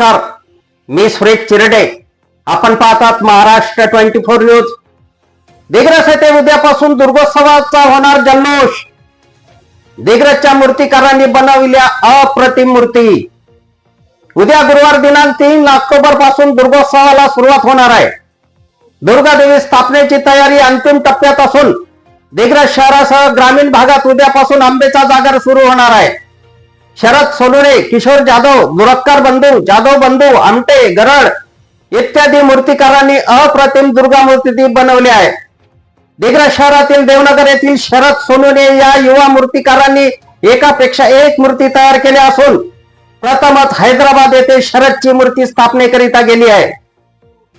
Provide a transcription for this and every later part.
नमस्कार. मी सुरेश चिरडे. आपण पाहतात Maharashtra twenty four news. Digras येथे उद्यापासून दुर्गोत्सवाचा होणार जल्लोष. दिग्रसच्या मूर्तिकारांनी बनविल्या अप्रतिम मूर्ती. उद्या गुरुवार दिनांक तीन ऑक्टोबरपासून दुर्गोत्सवाला सुरुवात होणार आहे. दुर्गादेवी स्थापनेची तयारी अंतिम टप्प्यात असून दिग्रस शहरासह ग्रामीण भागात उद्यापासून आंबेचा जागर सुरू होणार आहे. शरद सोनुरे किशोर जाधव मुरक्कर बंधू जाधव बंधू आमटे गरड इत्यादी मूर्तिकारांनी अप्रतिम दुर्गा मूर्ती बनवली आहे. दिग्रस शहरातील देवनगर येथील शरद सोनोने या युवा मूर्तिकारांनी एकापेक्षा एक मूर्ती तयार केल्या असून प्रथमच हैदराबाद येथे शरदची मूर्ती स्थापनेकरिता गेली आहे.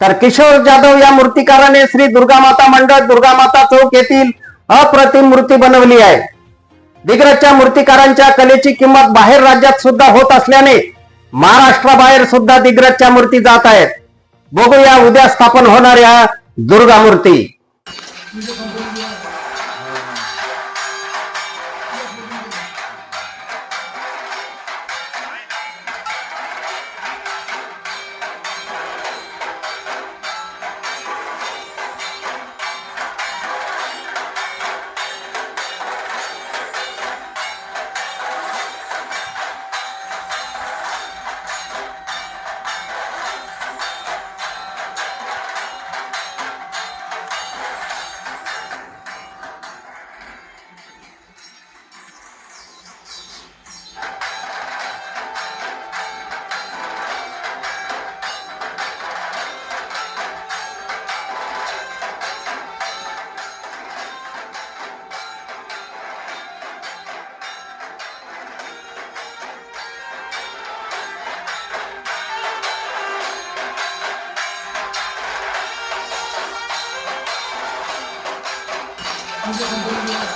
तर किशोर जाधव या मूर्तिकाराने श्री दुर्गा माता मंडळ दुर्गा माता चौक येथील अप्रतिम मूर्ती बनवली आहे. दिग्रजच्या मूर्तिकारांच्या कलेची किंमत बाहेर राज्यात सुद्धा होत असल्याने महाराष्ट्राबाहेर सुद्धा दिग्रजच्या मूर्ती जात आहेत. बघूया उद्या स्थापन होणाऱ्या दुर्गा मूर्ती. 감사합니다.